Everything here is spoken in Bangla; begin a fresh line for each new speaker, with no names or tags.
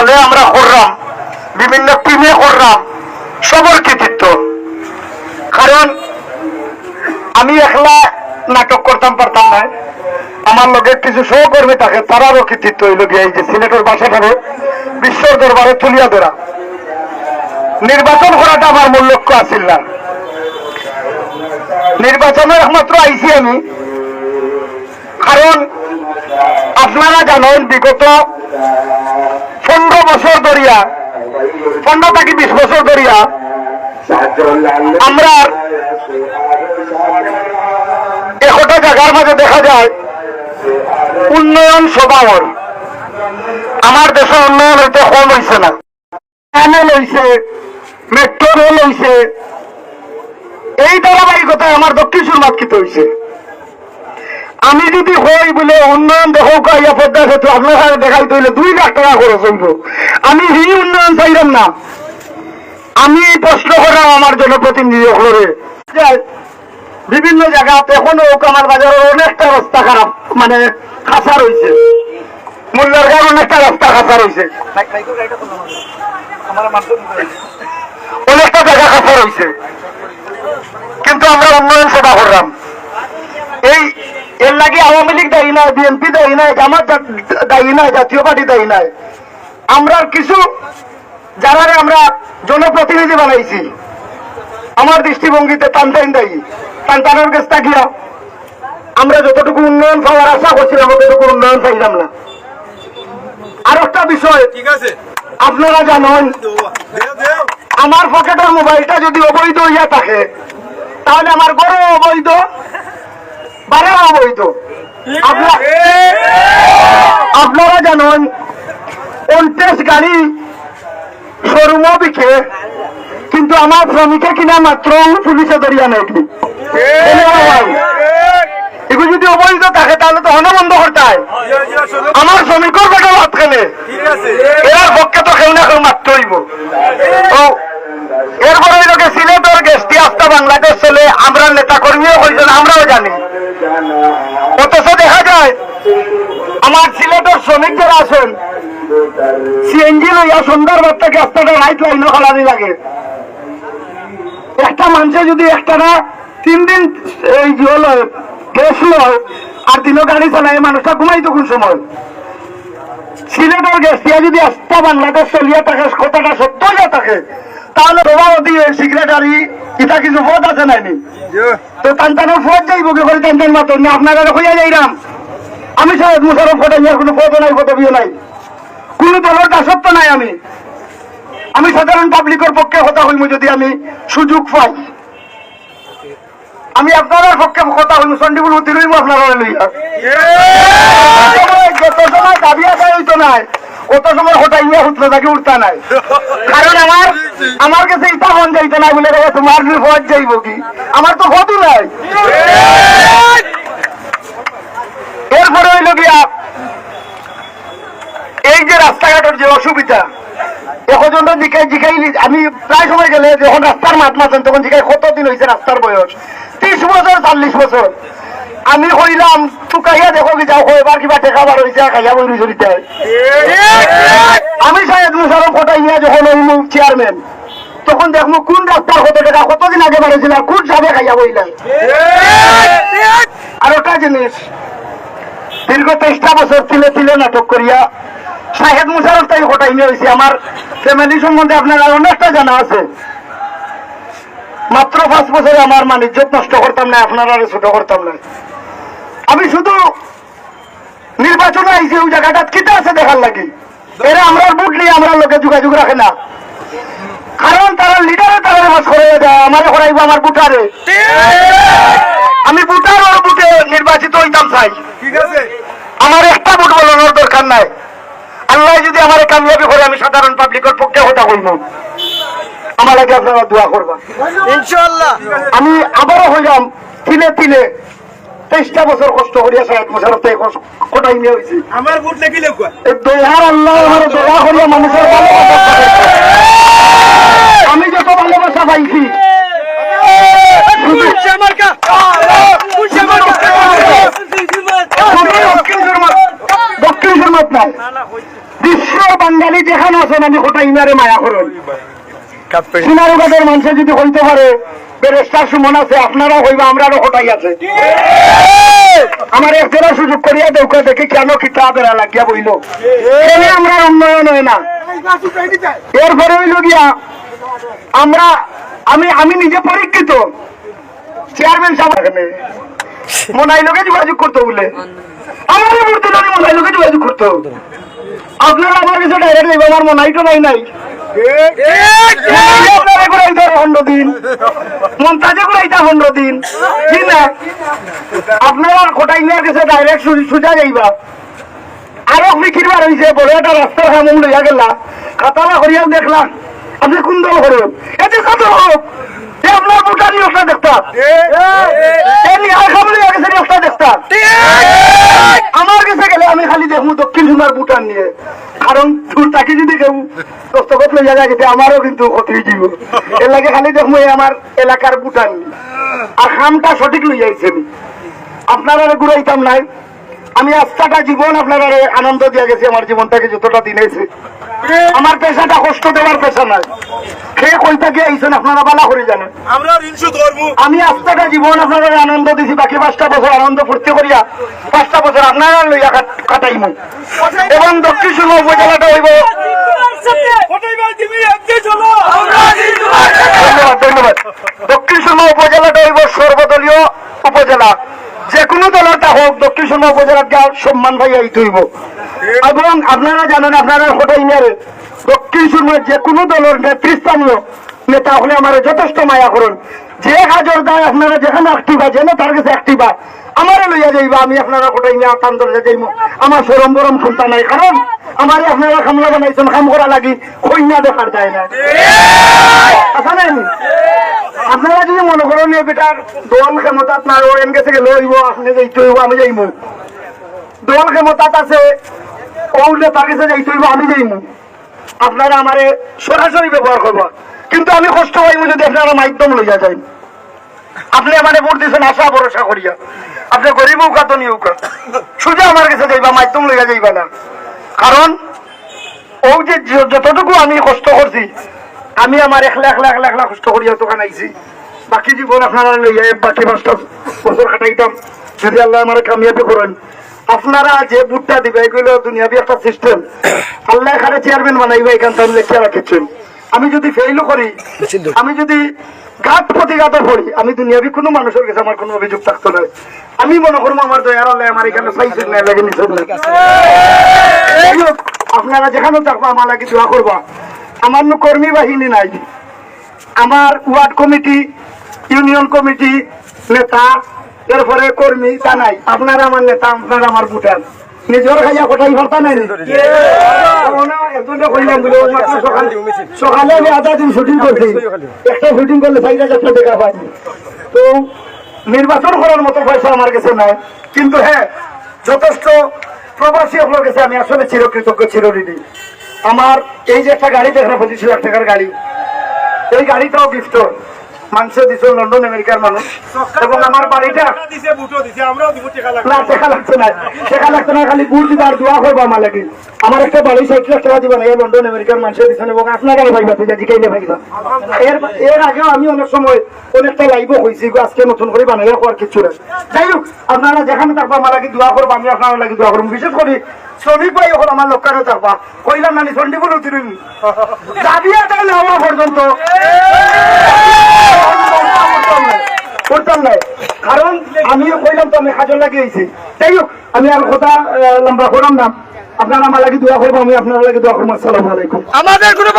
দলে আমরা করলাম। বিভিন্ন টিমে করলাম। সবর কৃতিত্ব। কারণ আমি একলা নাটক করতাম, পারতাম না। আমার লগে কিছু সহকর্মী থাকে, তারারও কৃতিত্ব হইল গিয়ে এই যে সিলেটের বাসাটারে, বিশ্বর দরবারে তুলিয়া ধরা। নির্বাচন করাটা আমার মূল লক্ষ্য আছিল না। নির্বাচনে একমাত্র আইসি আমি। কারণ আপনারা জানেন, বিগত পনেরো বছর ধরিয়া, পনেরো থেকে বিশ বছর ধরিয়া আমরা একটা জায়গার মাঝে দেখা যায়, উন্নয়ন স্বভাবর আমার দেশে উন্নয়ন হইতে কম হয়েছে না। প্যানেল হয়েছে মেট্রো রেল হয়েছে এই ধারাবাহিকতায় আমার দক্ষিণ সুরমাতকিত হয়েছে আমি যদি হই বলে উন্নয়ন দেখো কাইয়া পদ্মা সেতু আপনার সাথে দেখাইতে হইলে দুই লাখ টাকা খরচ হইব আমি হি উন্নয়ন চাইলাম না। আমি প্রশ্ন করলাম আমার জনপ্রতিনিধি হলে বিভিন্ন জায়গাতে এখনও আমার বাজারের অনেকটা রাস্তা খারাপ মানে খাসা রয়েছে মূল্যের গান অনেকটা রাস্তা খাসা রয়েছে অনেকটা জায়গা খাসা রয়েছে কিন্তু আমরা উন্নয়ন সেবা করলাম। এই এর লাগে আওয়ামী লীগ দায়ী নয় বিএনপি দায়ী নয় জামাত দায়ী নয় জাতীয় পার্টি দায়ী নয় আমরা কিছু যারা আমরা জনপ্রতিনিধি বানাইছি আমার দৃষ্টিভঙ্গিতে টানটাইন দায়ী টানটানোর কাছ থাকিয়া আমরা যতটুকু উন্নয়ন পাওয়ার আশা করছিলাম ততটুকু উন্নয়ন পাইলাম না। আর একটা বিষয়
ঠিক আছে।
আপনারা জানেন আমার পকেটের মোবাইলটা যদি অবৈধ হইয়া থাকে তাহলে আমার গরু অবৈধ। বারেও অবৈধ আপনার- জানেন পঞ্চাশ গাড়ি শোরুমও বিকে কিন্তু আমার শ্রমিকে কিনা মাত্র পুলিশে ধরিয়া নেই এগুলো। যদি অবৈধ থাকে তাহলে তো বন্ধ করতে হয় আমার শ্রমিকের বেটা ভাত খেলে। এর পক্ষে তো কেউ না কেউ মারতে হইব তো এরপরে লোকে সিলেটের গেস্টি আস্থা বাংলাদেশ চলে আমরা নেতা কর্মীও হয়েছেন আমরাও জানি অথচ দেখা যায় আমার সিলেটের শ্রমিক যারা আছেন সিএনজি লইয়া সন্ধ্যার থেকে রাস্তাটা লাইট লাইনও খালানি লাগে। একটা মানুষে যদি একটা না তিন দিন এই যে হলো গ্যাস লয় আর দিনও গাড়ি চালায় মানুষটা ঘুমাই তখন সময়। সিলেটের গেস্টিয়া যদি আস্থা বাংলাদেশ চলিয়া থাকে কথাটা সত্য হইয়া থাকে তাহলে সভাপতি সেক্রেটারি ইটা কিছু পদ আছে নাইনি তো তান্তানোর ফোট যাইব কি করে? তান্তান মাত্র না আপনারা হইয়া যাইরাম। আমি সৈয়দ মুশারফ ফটাইয়ার কোনো পদও নাই পদবিও নাই। কোন দলের দাসত্ব নাই আমি। আমি সাধারণ পাবলিকের পক্ষে কথা হইব যদি আমি সুযোগ পাই। আমি আপনার পক্ষে কথা হইব চন্ডিপুর উত্তর হইব আপনারা যত সময় দাবি আসা হইতো নাই অত সময় হঠাৎ ইয়ে উঠল তাকে উঠতা নাই। কারণ আমার আমার কাছে ইটা মন যাইতো না বলে তোমার বিপদ যাইব কি? আমার তো হতু নাই। এরপরে হইল গিয়া এই যে রাস্তাঘাটের যে অসুবিধা এখন জিকাই জিকাই আমি প্রায় সময় গেলে যখন রাস্তার মাত মাছেন তখন জিকাই কতদিন হয়েছে রাস্তার বয়স? ত্রিশ বছর, চল্লিশ বছর। আমি কইলাম টুকাইয়া দেখো কি যাও এবার কিবা টেকা বার হয়েছে খাইয়া বই রুজুরিতে আমি সাহেব মুশারফ ফটাইয়া যখন ওই চেয়ারম্যান তখন দেখব কোন রাস্তার কত টাকা কতদিন আগে বাড়েছিল কোন সাবে খাইয়া বইলাই। আর একটা জিনিস দীর্ঘ তেইশটা বছর তিলে তিলে নাটক করিয়া শাহেদ মুশারফ তাই হটাই নিয়ে হয়েছে আমার ফ্যামিলি সম্বন্ধে আপনারা অনেকটা জানা আছে। মাত্র পাঁচ বছরে আমার মান ইজ্জত নষ্ট করতাম না, আপনারা ছোট করতাম না। আমি শুধু নির্বাচনে আইছি, ওই জায়গাটা কিতা আছে দেখার লাগি? এরা আমরা বুট নিয়ে আমরা লোকে যোগাযোগ রাখে না। কারণ তারা লিডারে তারা মাছ করে দেয়, আমার করাইব আমার বুটারে। আমি বুটার ওর বুটে নির্বাচিত হইতাম চাই
ঠিক আছে।
আমার একটা ভোট বলানোর দরকার নাই। আল্লাহ যদি আমার কামিয়াবি করে আমি সাধারণ পাবলিকের পক্ষে কথা বলব আমার আগে আপনারা দোয়া করবা
ইনশাআল্লাহ।
আমি আবারও হইলাম তিলে তিলে তেইশটা বছর কষ্ট করিয়া সাহেব বছর থেকে কোটাই নিয়ে হয়েছি
আমার বুট লেখি লেখা
এই দয়ার আল্লাহ দয়া করিয়া মানুষের ভালোবাসা। আমি যত ভালোবাসা পাইছি কেন লাগিয়া আমরা উন্নয়ন হয় না গিয়া আমরা আমি আমি নিজে পরীক্ষিত চেয়ারম্যান সাহেব এখানে। মনাই লোকে যোগাযোগ করতো বলে। আমার মূর্তি লোকে মনাই লোকে যোগাযোগ করতো আপনারা আমার কাছে ডাইরেক্ট আমার মনাই তো নাই। নাই না? করিয়াও দেখলাম। আপনি কোন দল করেন এতে কত হোক দেখতাম। দেখতাম। আমার কাছে গেলে আমি খালি দেখব দক্ষিণ সুমার নিয়ে। কারণ তাকে যদি কেউ দস্তখত লইয়া যায় গেছে আমারও কিন্তু ক্ষতি এর লাগে খালি দেখব এই আমার এলাকার ভুটান। আর খামটা সঠিক লইয়া আইছেন। আপনারা ঘুরাইতাম নাই। আমি আস্থাটা জীবন আপনারা আনন্দ দিয়ে গেছি আমার জীবনটাকে যতটা দিনেছে আমার পেশাটা কষ্ট দেওয়ার পেশা নাই। খেয়ে কইটা গিয়ে আইসেন আপনারা বালা করে জানেন?
আমরা
আমি আস্থাটা জীবন আপনারা আনন্দ দিছি বাকি পাঁচটা বছর আনন্দ ফুর্তি করিয়া পাঁচটা বছর আপনারা লইয়া কাটাইমু। এবং দক্ষিণ সুরমা উপজেলাটা হইব ধন্যবাদ ধন্যবাদ। দক্ষিণ সুরমা উপজেলাটা হইব সর্বদলীয় উপজেলা। যে কোনো দলটা হোক দক্ষিণ সুরমা উপজেলাকে সম্মান ভাই আইতে হইব এবং আপনারা জানেন, আপনারা হঠাৎ ইনারে দক্ষিণ সুরমার যে কোনো দলের নেতৃস্থানীয় নেতা হলে আমার যথেষ্ট মায়া করুন। যে হাজর দায় আপনারা যেখানে অ্যাক্টিভা যে নেতার কাছে অ্যাক্টিভা আমারে লইয়া যাইবা, আমি আপনারা কোটাই নিয়ে আতান্তর যাইব আমার সরম বরম চিন্তা নাই, কারণ আমারে আপনারা খামলা বানাইছেন, খাম করা লাগি কন্যা দেখার যায় না। আচ্ছা নাই আপনারা যদি মনে করেন বেটার দল ক্ষমতা আপনার ওরেন গেছে গেলে আপনি যাইতে হইব, আমি যাইব দল ক্ষমতাত আছে তার কাছে যাইতে হইব আমি যাইব আপনারা আমারে সরাসরি ব্যবহার করব কিন্তু আমি কষ্ট পাইব যদি আপনারা মাধ্যম লইয়া যাই আপনি ভোট আশা, ভরসা করিয়া। আপনি গরিব উকা তো আমার কাছে যাইবা, মাধ্যম লইয়া যাইবা না। কারণ, ও যে যতটুকু আমি কষ্ট করছি, আমি আমার একলা একলা একলা একলা কষ্ট করিয়া তো কানাইছি বাকি জীবন আপনারা লইয়া বাকি পাঁচটা বছর কাটাইতাম। যদি আল্লাহ আমার কামিয়াবি করেন আপনারা যে বুটটা দিবে এগুলো দুনিয়াবি একটা সিস্টেম আল্লাহ এখানে চেয়ারম্যান বানাইবে এখান থেকে লেখিয়া রাখিছেন। আমি যদি ফেইলও করি আমি যদি ঘাট প্রতিঘাত পড়ি আমি দুনিয়াবি কোনো মানুষের কাছে আমার কোনো অভিযোগ থাকতো না। আমি মনে করব আমার দয়ার আল্লাহ আমার এখানে চাইছেন না লাগে নিছেন না আপনারা যেখানে থাকব আমার লাগে দোয়া করবা। আমার কর্মী বাহিনী নাই। আমার ওয়ার্ড কমিটি ইউনিয়ন কমিটি নেতা এরপরে কর্মী তা নাই আপনারা আমার নেতা আপনারা আমার ভুটান নিজের খাইয়া কোথায় ভর্তা নাই সকালে- আমি আধা দিন শুটিং করছি। একটা শুটিং করলে চার হাজার টাকা পাই তো নির্বাচন করার মতো পয়সা আমার কাছে নাই। কিন্তু হ্যাঁ যথেষ্ট প্রবাসী আপনার কাছে আমি আসলে চিরকৃতজ্ঞ চিরঋণী। আমার এই যে একটা গাড়ি দেখলাম পঁচিশ লাখ টাকার গাড়ি এই গাড়িটাও গিফট মানুষে দিচ্ছে লন্ডন আমেরিকার মানুষ। এবং আমার বাড়িটা
দিছে দিছে টেকা
না লাগছে না। দেখা লাগছে না খালি গুড় দিবার দোয়া করব আমার লাগে। আমার একটা বাড়ি ষাট লাখ টাকা দিবেন এই লন্ডন আমেরিকার মানুষের দিচ্ছেন এবং আপনারা ভাইবা তুই যাচ্ছি কেইলে ভাইবা এর এর আগেও আমি অনেক সময় অনেকটা লাইভও হয়েছি আজকে নতুন করে বানাইয়া হওয়ার কিছু না যাই হোক আপনারা যেখানে থাকব আমার লাগে দোয়া করব আমি আপনার লাগে দোয়া করব। বিশেষ করে শ্রমিক ভাই এখন আমার লোকানো থাকবা। কইলাম নানি চন্ডিপুর উঠিলেন দাবি আদায় না হওয়া পর্যন্ত। করতাম না। কারণ আমিও কইলাম তো আমি কাজল লাগিয়েছি যাই হোক, আমি আর কথা লম্বা করলাম না। আপনারা আমার লাগে দোয়া করব, আমি আপনার লাগে দোয়া করব। আসসালামু আলাইকুম।
আমাদের কোনো